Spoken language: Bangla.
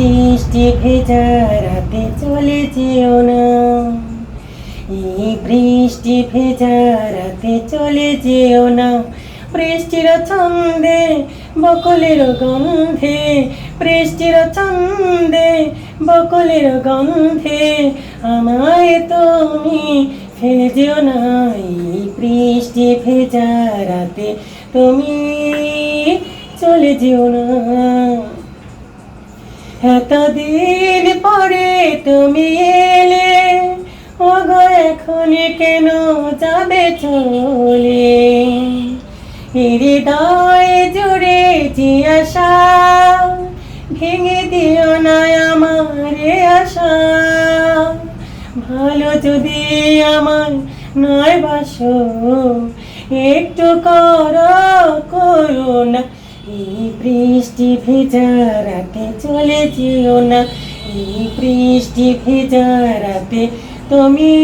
বৃষ্টি ভেজা রাতে চলে যেও না। এই বৃষ্টি ভেজা রাতে চলে যেও না। বৃষ্টির ছন্দে, বকলের গন্ধে, বৃষ্টির ছন্দে, বকলের গন্ধে আমায় তুমি ফেলে যেও না। এই বৃষ্টি ভেজা রাতে তুমি চলে যেও না। এতদিন পরে তুমি এলে, ওগো, এখন কেন যাবে চলে? হৃদয় জুড়ে আশা, ভেঙে দিও না আমার আশা। ভালো যদি আমার নয় বাসো, একটু করো করো না। এই বৃষ্টি ভেজা রাতে চলে যেও না। এই বৃষ্টি ভেজা রাতে তুমি